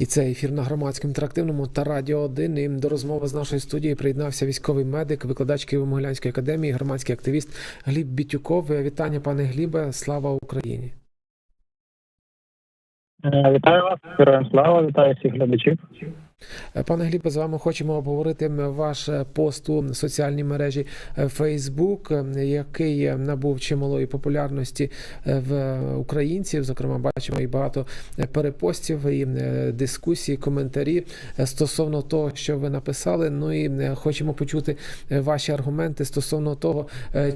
І це ефір на громадському інтерактивному та радіо 1. І до розмови з нашої студії приєднався військовий медик, викладач Києво-Могилянської академії, громадський активіст Гліб Бітюков. Вітання, пане Глібе, слава Україні! Е, Вітаю вас, героям слава, вітаю всіх глядачів. Е, Пане Глібе, з вами хочемо обговорити ваш пост у соціальній мережі е, Facebook, е, який набув чималої популярності в українців. Зокрема, бачимо і багато перепостів, і дискусій, коментарі стосовно того, що ви написали. Ну і хочемо почути ваші аргументи стосовно того,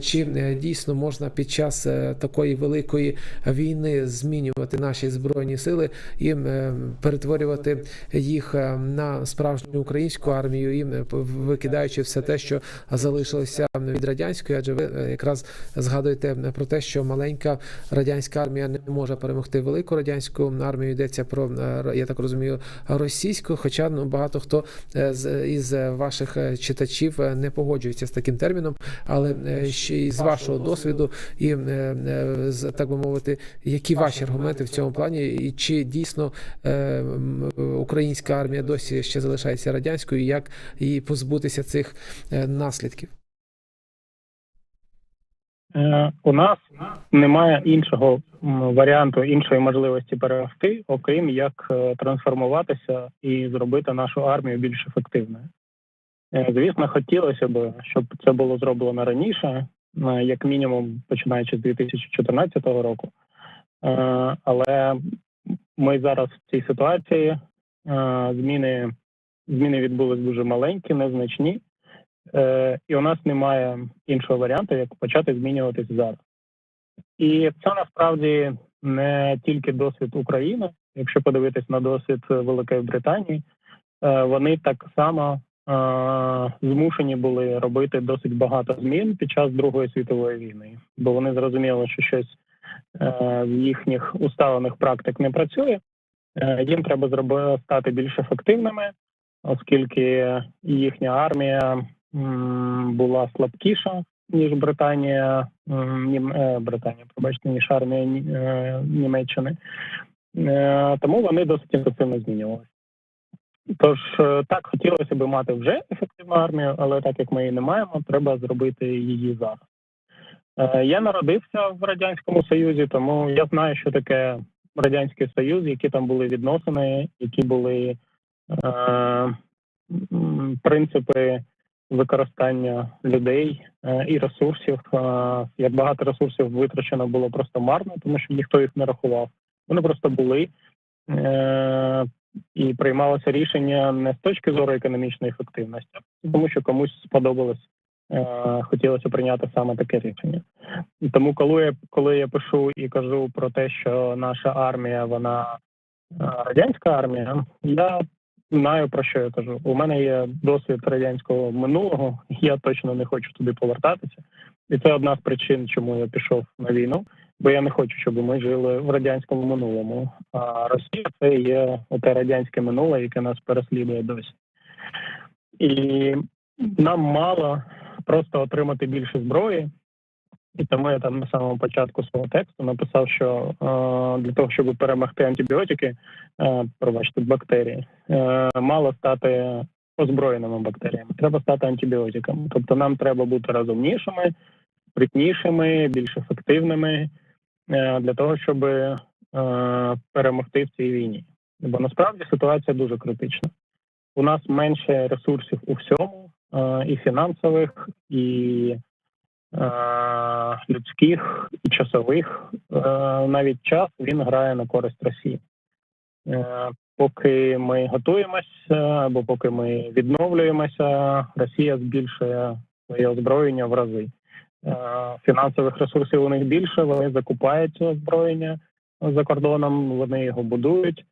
чи дійсно можна під час такої великої війни змінювати наші збройні сили і перетворювати їх е, на справжню українську армію, і е, викидаючи все те, що залишилося від радянської, адже ви е, якраз згадуєте про те, що маленька радянська армія не може перемогти велику радянську армію. Йдеться про е, я так розумію російську. Хоча ну багато хто е, з із ваших е, читачів е, не погоджується з таким терміном, але е, ще й з вашого досвіду, і е, е, з так би мовити, які ваші аргументи в цьому плані, і чи дійсно е, українська армія досі ще залишається радянською, і як її позбутися цих е, наслідків? Е, У нас немає іншого варіанту, іншої можливості перемогти, окрім як е, трансформуватися і зробити нашу армію більш ефективною. Звісно, хотілося б, щоб це було зроблено раніше, як мінімум починаючи з 2014 року. Але ми зараз в цій ситуації зміни, зміни відбулись дуже маленькі, незначні. Е, і у нас немає іншого варіанту, як почати змінюватись зараз. І це насправді не тільки досвід України. Якщо подивитись на досвід Великої Британії, е, вони так само е, змушені були робити досить багато змін під час Другої світової війни, бо вони зрозуміли, що щось з їхніх усталених практик не працює. Е, Їм треба зробити стати більш ефективними, оскільки їхня армія була слабкіша, ніж Британія, е, Британія, пробачте, ніж армія е, Німеччини. Тому вони досить інтенсивно змінювалися. Тож так хотілося б мати вже ефективну армію, але так як ми її не маємо, треба зробити її зараз. Я народився в радянському союзі, тому я знаю, що таке радянський союз, які там були відносини, які були е, принципи використання людей е, і ресурсів. Е, Як багато ресурсів витрачено було просто марно, тому що ніхто їх не рахував. Вони просто були е, і приймалося рішення не з точки зору економічної ефективності, тому що комусь сподобалось, хотілося прийняти саме таке рішення. Тому, коли я коли я пишу і кажу про те, що наша армія вона е, радянська армія, я знаю про що я кажу. У мене є досвід радянського минулого, я точно не хочу туди повертатися. І це одна з причин, чому я пішов на війну, бо я не хочу, щоб ми жили в радянському минулому. А Росія це є те радянське минуле, яке нас переслідує досі. І нам мало просто отримати більше зброї. І тому я там на самому початку свого тексту написав, що е, для того, щоб перемогти антибіотики, е, пробачте, бактерії, е, мало стати озброєними бактеріями. Треба стати антибіотиками. Тобто нам треба бути розумнішими, спритнішими, більш ефективними е, для того, щоб е, перемогти в цій війні. Бо насправді ситуація дуже критична. У нас менше ресурсів у всьому, і фінансових, і е, людських, і часових. Е, навіть час він грає на користь Росії. Е, Поки ми готуємося, або поки ми відновлюємося, Росія збільшує своє озброєння в рази. Е, Фінансових ресурсів у них більше, вони закупають озброєння за кордоном, вони його будують.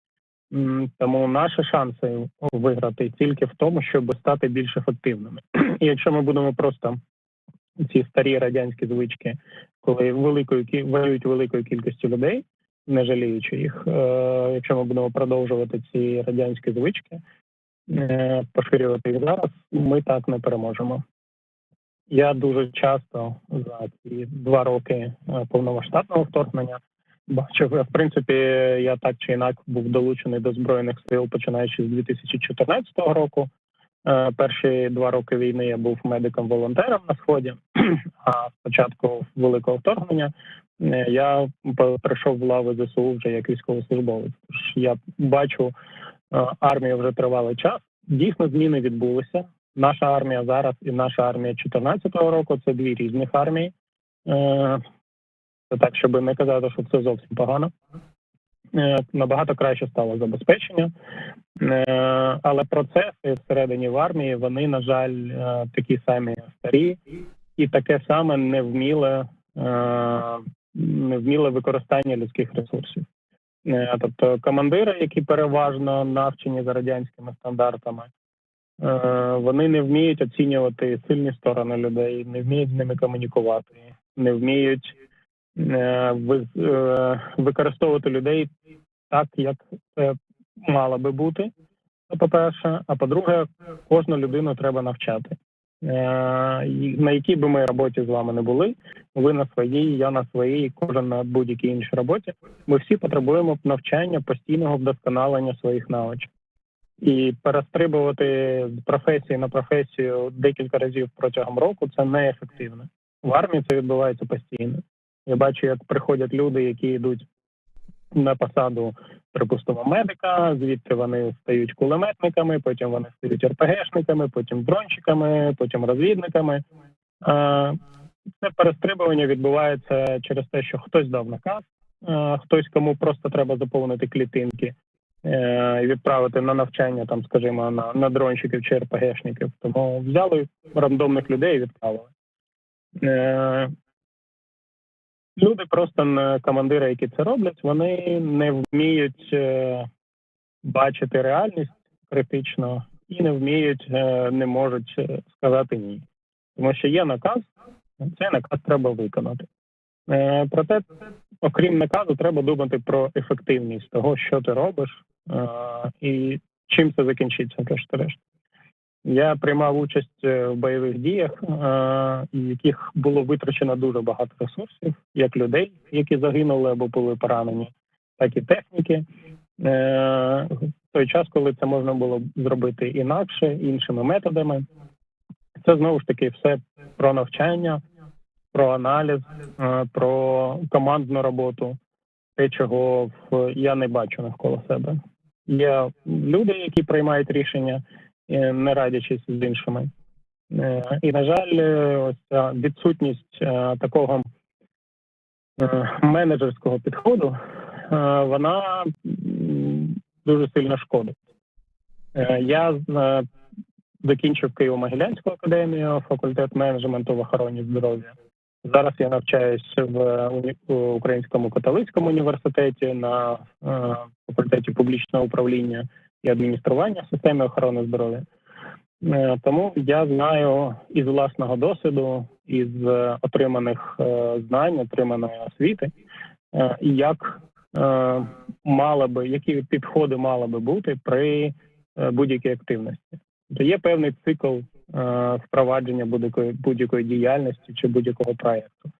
Тому наші шанси виграти тільки в тому, щоб стати більш ефективними. І якщо ми будемо просто ці старі радянські звички, коли великою воюють великою кількістю людей, не жаліючи їх, е, якщо ми будемо продовжувати ці радянські звички, е, поширювати їх зараз, ми так не переможемо. Я дуже часто за ці два роки е, повномасштабного вторгнення бачив. В принципі, я так чи інак був долучений до збройних сил, починаючи з 2014 року. Е, Перші два роки війни я був медиком-волонтером на сході. А з початку великого вторгнення е, я прийшов в лави ЗСУ вже як військовослужбовець. Я бачу е, армію вже тривалий час. Дійсно, зміни відбулися. Наша армія зараз і наша армія 2014 року це дві різних армії. Так, щоб не казати, що це зовсім погано. Е, Набагато краще стало забезпечення, Е, але процеси всередині в армії вони, на жаль, е, такі самі старі, і таке саме невміле, невміле використання людських ресурсів. Тобто командири, які переважно навчені за радянськими стандартами, вони не вміють оцінювати сильні сторони людей, не вміють з ними комунікувати, не вміють використовувати людей так, як це мало би бути. Це по-перше, а по-друге, кожну людину треба навчати. Е, На якій би ми роботі з вами не були, ви на своїй, я на своїй, кожен на будь-якій іншій роботі. Ми всі потребуємо навчання, постійного вдосконалення своїх навичок. І перестрибувати з професії на професію декілька разів протягом року це неефективно. В армії це відбувається постійно. Я бачу, як приходять люди, які йдуть на посаду, припустимо, медика, звідти вони стають кулеметниками, потім вони стають РПГшниками, потім дрончиками, потім розвідниками. Е, Це перестрибування відбувається через те, що хтось дав наказ, е, хтось кому просто треба заповнити клітинки е, і відправити на навчання, там, скажімо, на, на дронщиків чи РПГшників. Тому взяли рандомних людей і відправили. Люди просто не командири, які це роблять, вони не вміють е, бачити реальність критично і не вміють, е, не можуть е, сказати ні. Тому що є наказ, цей наказ треба виконати. Проте, окрім наказу, треба думати про ефективність того, що ти робиш, і чим це закінчиться, врешті-решт. Я приймав участь е, в бойових діях, е, яких було витрачено дуже багато ресурсів, як людей, які загинули або були поранені, так і техніки. Е, В той час, коли це можна було зробити інакше, іншими методами. Це знову ж таки все про навчання, про аналіз, про командну роботу, те, чого я не бачу навколо себе. Є люди, які приймають рішення не радячись з іншими. Е, І, на жаль, е, ось ця відсутність е, такого е, менеджерського підходу, е, вона дуже сильно шкодить. Е, Я е, закінчив Києво-Могилянську академію, факультет менеджменту в охороні здоров'я. Зараз я навчаюсь в Українському католицькому університеті на е, факультеті публічного управління і адміністрування системи охорони здоров'я. Е, Тому я знаю із власного досвіду, із отриманих е, знань, отриманої освіти, е, як мала би, які підходи мали би бути при будь-якій активності. То є певний цикл впровадження будь-якої будь-якої діяльності чи будь-якого проекту.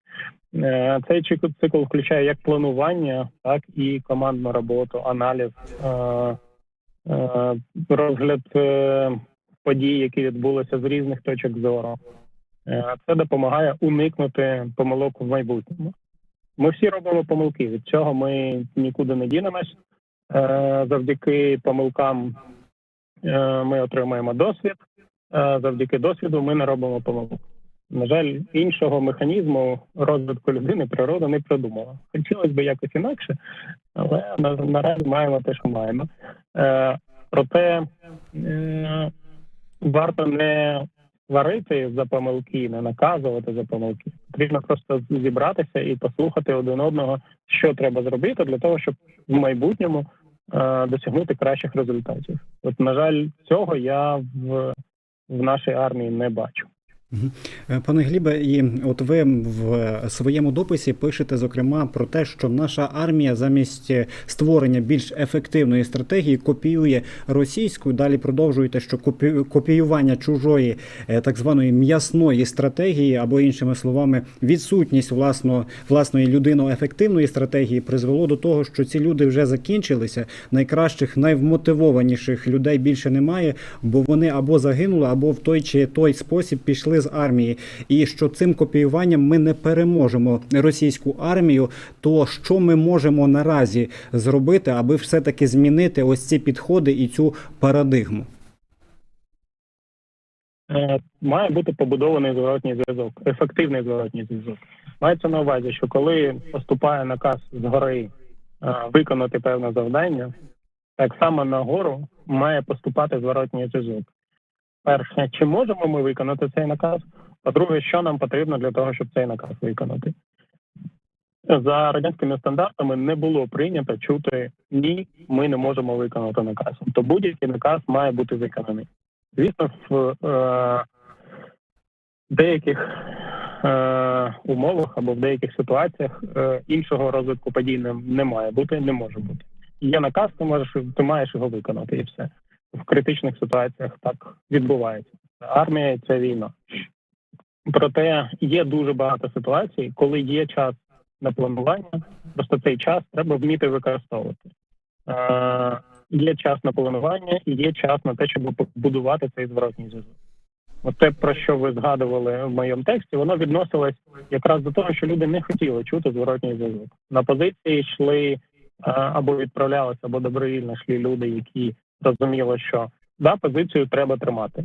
Е, Цей цикл включає як планування, так і командну роботу, аналіз, розгляд е, подій, які відбулися з різних точок зору. Е, Це допомагає уникнути помилок в майбутньому. Ми всі робимо помилки. Від цього ми нікуди не дінемось. Е, Завдяки помилкам е, ми отримуємо досвід. Е, Завдяки досвіду ми не робимо помилок. На жаль, іншого механізму розвитку людини природа не придумала. Хотілося б якось інакше, але наразі маємо те, що маємо. Е, проте е, варто не сварити за помилки, не наказувати за помилки. Потрібно просто зібратися і послухати один одного, що треба зробити для того, щоб в майбутньому е, досягнути кращих результатів. От, на жаль, цього я в, в нашій армії не бачу. Е, Пане Глібе, і от ви в своєму дописі пишете зокрема про те, що наша армія замість створення більш ефективної стратегії копіює російську. Далі продовжуєте, що копі- копіювання чужої е, так званої м'ясної стратегії, або іншими словами, відсутність власно власної людино-ефективної стратегії призвело до того, що ці люди вже закінчилися. Найкращих, найвмотивованіших людей більше немає, бо вони або загинули, або в той чи той спосіб пішли з армії. І що цим копіюванням ми не переможемо російську армію. То що ми можемо наразі зробити, аби все-таки змінити ось ці підходи і цю парадигму? Е, має бути побудований зворотній зв'язок, ефективний зворотній зв'язок. Мається на увазі, що коли поступає наказ згори е, виконати певне завдання, так само нагору має поступати зворотній зв'язок. Перше, чи можемо ми виконати цей наказ? По-друге, що нам потрібно для того, щоб цей наказ виконати? За радянськими стандартами не було прийнято чути ні, ми не можемо виконати наказ. То будь-який наказ має бути виконаний. Звісно, в е, деяких е, умовах або в деяких ситуаціях е, іншого розвитку подій не, не має бути, не може бути. Є наказ, ти можеш ти маєш його виконати, і все. В критичних ситуаціях так відбувається. Армія це війна. Проте є дуже багато ситуацій, коли є час на планування, просто цей час треба вміти використовувати. Е, є час на планування і є час на те, щоб побудувати цей зворотній зв'язок. От те, про що ви згадували в моєму тексті, воно відносилось якраз до того, що люди не хотіли чути зворотній зв'язок. На позиції йшли е, або відправлялися, або добровільно йшли люди, які розуміли, що да, позицію треба тримати.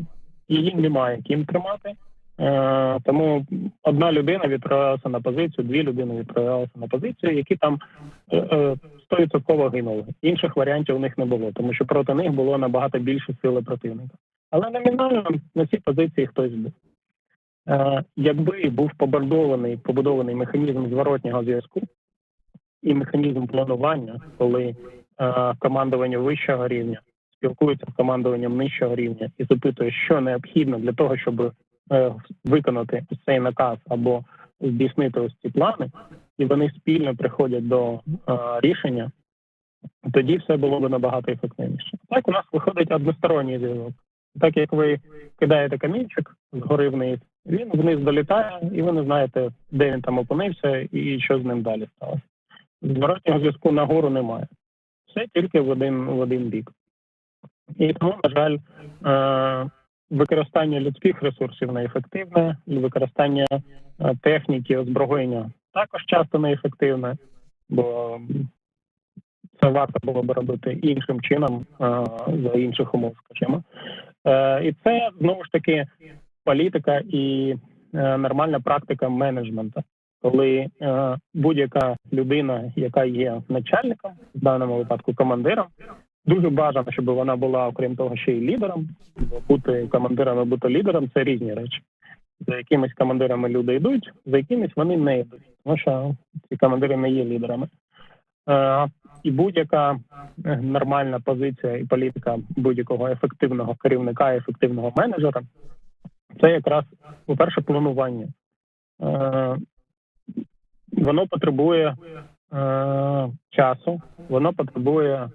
Її немає ким тримати. Е, тому одна людина відправлялася на позицію, дві людини відправлялися на позицію, які там е, стовідсотково гинули. Інших варіантів у них не було, тому що проти них було набагато більше сили противника. Але номінально на цій позиції хтось був. Е, якби був побудований побудований механізм зворотнього зв'язку і механізм планування, коли е, командування вищого рівня спілкується з командуванням нижчого рівня і запитує, що необхідно для того, щоб е, виконати цей наказ або здійснити ось ці плани, і вони спільно приходять до е, рішення, тоді все було б набагато ефективніше. Так у нас виходить односторонній зв'язок. Так як ви кидаєте камінчик згори вниз, він вниз долітає, і ви не знаєте, де він там опинився і що з ним далі сталося. Зворотнього зв'язку нагору немає. Все тільки в один в один бік. І тому, на жаль, е, використання людських ресурсів неефективне, і використання е, техніки озброєння також часто неефективне, бо це варто було б робити іншим чином е, за інших умов, скажімо. І це знову ж таки політика і нормальна практика менеджменту, коли е, будь-яка людина, яка є начальником, в даному випадку командиром, дуже бажано, щоб вона була, окрім того, ще й лідером. Бути командиром і бути лідером це різні речі. За якимись командирами люди йдуть, за якимись вони не йдуть, тому що ці командири не є лідерами. Е, і будь-яка нормальна позиція і політика будь-якого ефективного керівника, ефективного менеджера це якраз, по-перше, планування. Е, воно потребує е, часу, воно потребує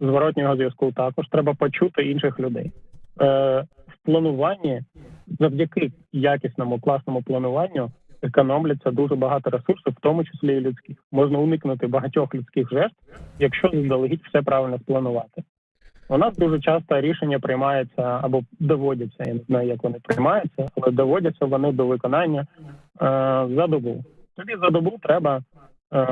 зворотнього зв'язку. Також треба почути інших людей. Е, в плануванні завдяки якісному класному плануванню економляться дуже багато ресурсів, в тому числі і людських. Можна уникнути багатьох людських жертв, якщо заздалегідь все правильно спланувати. У нас дуже часто рішення приймаються або доводяться. Я не знаю, як вони приймаються, але доводяться вони до виконання е, за добу. Тобі за добу треба е,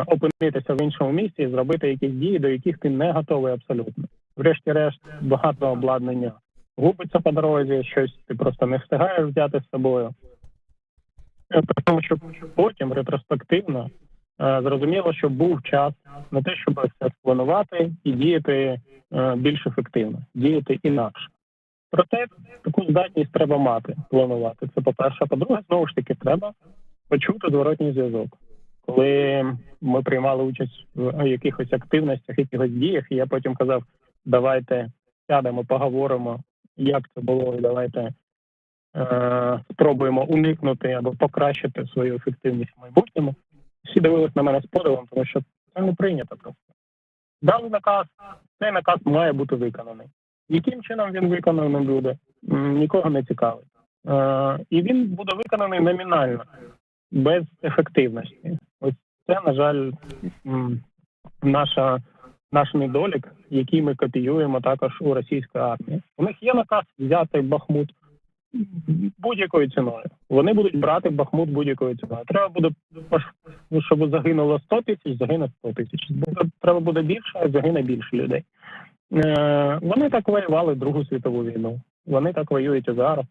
опинитися в іншому місці і зробити якісь дії, до яких ти не готовий абсолютно. Врешті-решт, багато обладнання губиться по дорозі, щось ти просто не встигаєш взяти з собою. Е, При тому, що потім ретроспективно е, зрозуміло, що був час на те, щоб все спланувати і діяти е, більш ефективно, діяти інакше. Проте таку здатність треба мати, планувати. Це по-перше. А по-друге, знову ж таки, треба почути зворотній зв'язок. Коли ми приймали участь в якихось активностях, якихось діях, і я потім казав, давайте сядемо, поговоримо, як це було, і давайте е, спробуємо уникнути або покращити свою ефективність в майбутньому. Всі дивились на мене з подивом, тому що це не прийнято просто. Дали наказ, цей наказ має бути виконаний. Яким чином він виконаний буде, нікого не цікавить. Е, і він буде виконаний номінально, без ефективності. Ось це, на жаль, наша, наш недолік, який ми копіюємо також у російської армії. У них є наказ взяти Бахмут будь-якою ціною. Вони будуть брати Бахмут будь-якою ціною. Треба буде, щоб загинуло 100 тисяч, загине 100 тисяч. Треба буде більше, а загине більше людей. Е, вони так воювали Другу світову війну. Вони так воюють і зараз.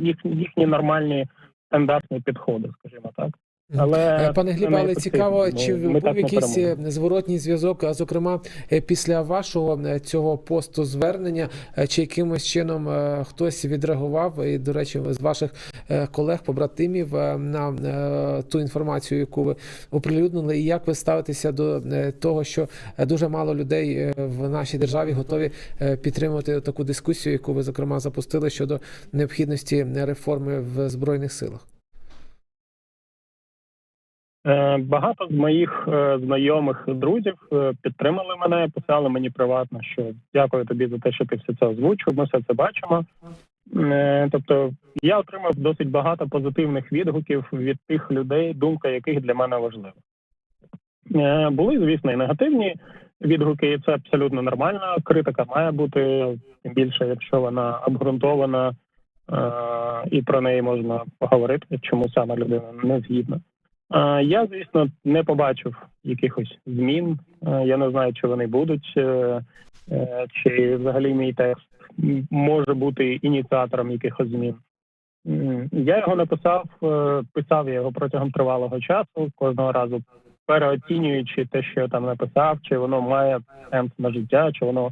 Їх, їхні нормальні стандартні підходи, скажімо так. Але Е, Пане не але цікаво, Ну, чи ми був якийсь е, зворотній зв'язок, а зокрема е, після вашого цього посту звернення, чи якимось чином хтось відреагував, і, до речі, з ваших колег, побратимів е, на ту інформацію, яку ви оприлюднили, і як ви ставитеся до того, що дуже мало людей в нашій державі готові підтримувати таку дискусію, яку ви зокрема запустили щодо необхідності реформи в збройних силах? Е, Багато з моїх е, знайомих друзів е, підтримали мене, писали мені приватно, що дякую тобі за те, що ти все це озвучив. Ми все це бачимо. Тобто я отримав досить багато позитивних відгуків від тих людей, думка яких для мене важлива. Були, звісно, і негативні відгуки, і це абсолютно нормально. Критика має бути тим більше, якщо вона обґрунтована, і про неї можна поговорити, чому саме людина не згідна. Я, звісно, не побачив якихось змін. Я не знаю, чи вони будуть, е, е, чи взагалі мій текст може бути ініціатором якихось змін. Я його написав, е, писав я його протягом тривалого часу, кожного разу переоцінюючи те, що я там написав, чи воно має сенс на життя, чи воно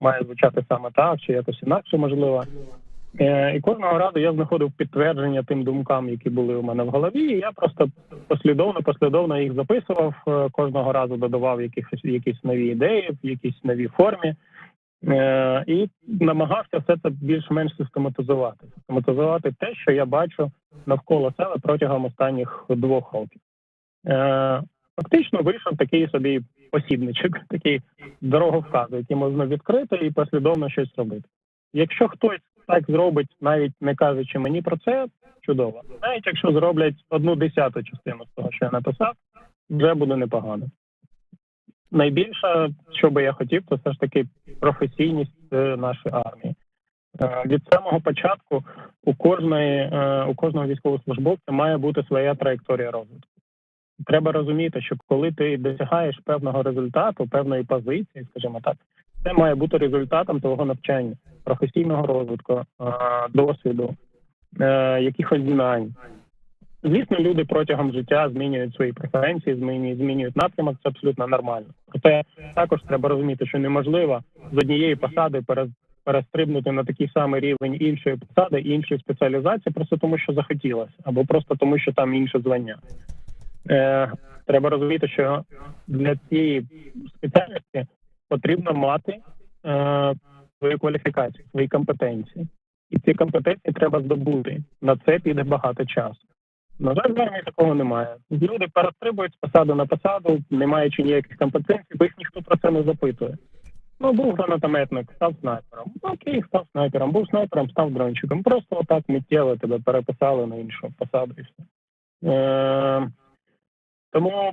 має звучати саме так, чи якось інакше можливо. Е, І кожного разу я знаходив підтвердження тим думкам, які були у мене в голові. І я просто послідовно, послідовно їх записував. е, Кожного разу додавав якихось якісь нові ідеї, в якійсь новій формі. Е, І намагався все це більш-менш систематизувати. Систематизувати те, що я бачу навколо себе протягом останніх двох років. Фактично вийшов такий собі посібничок, такий дороговказ, який можна відкрити і послідовно щось робити. Якщо хтось так зробить, навіть не кажучи мені про це, чудово. Навіть якщо зроблять одну десяту частину з того, що я написав, вже буде непогано. Найбільше, що би я хотів, це все ж таки професійність е, нашої армії. Е, Від самого початку у кожної е, у кожного військовослужбовця має бути своя траєкторія розвитку. Треба розуміти, що коли ти досягаєш певного результату, певної позиції, скажімо так, це має бути результатом твого навчання, професійного розвитку, е, досвіду, е, якихось знань. Звісно, люди протягом життя змінюють свої преференції, змінюють, змінюють напрямок, це абсолютно нормально. Проте також треба розуміти, що неможливо з однієї посади пере- перестрибнути на такий самий рівень іншої посади, іншої спеціалізації, просто тому що захотілося, або просто тому, що там інше звання. Е, треба розуміти, що для цієї спеціальності потрібно мати е, свою кваліфікацію, свої компетенції. І ці компетенції треба здобути. На це піде багато часу. На жаль, в армії такого немає. Люди перестрибують з посади на посаду, не маючи ніяких компетенцій, бо їх ніхто про це не запитує. Ну, був гранатометник, став снайпером. Окей, став снайпером, був снайпером, став дрончиком. Просто отак миттєво тебе переписали на іншу посаду і все. Е, тому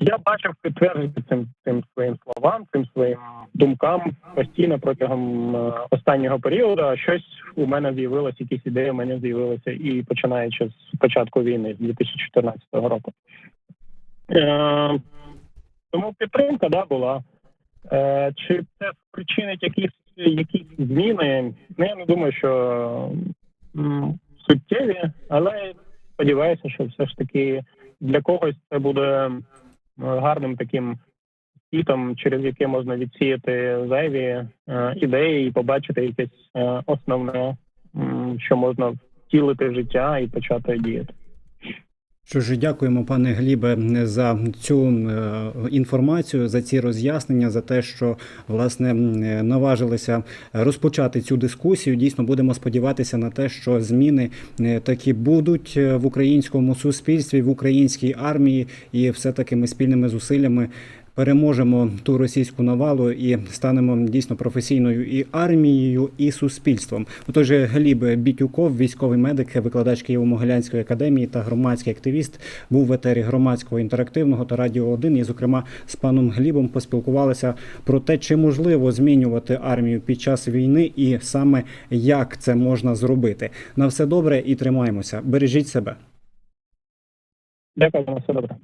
я бачив підтвердження цим, цим своїм словам, цим своїм думкам постійно протягом е, останнього періоду. Щось у мене з'явилось, якісь ідеї у мене з'явилися і починаючи з початку війни, з 2014 року. Е, тому підтримка да, була. Е, чи це спричинить якісь, якісь зміни? Ну, я не думаю, що м, суттєві, але сподіваюся, що все ж таки для когось це буде гарним таким світом, через яке можна відсіяти зайві е, ідеї і побачити якесь е, основне, що можна втілити в життя і почати діяти. Що ж, дякуємо, пане Глібе, за цю е, інформацію, за ці роз'яснення, за те, що власне наважилися розпочати цю дискусію. Дійсно, будемо сподіватися на те, що зміни е, такі будуть е, в українському суспільстві, в українській армії, і все таки ми спільними зусиллями. Переможемо ту російську навалу і станемо дійсно професійною і армією, і суспільством. Отож, Гліб Бітюков, військовий медик, викладач Києво-Могилянської академії та громадський активіст, був в етері громадського інтерактивного та радіо 1 І, зокрема, з паном Глібом поспілкувалися про те, чи можливо змінювати армію під час війни, і саме як це можна зробити. На все добре і тримаємося. Бережіть себе. Дякую, на все добре.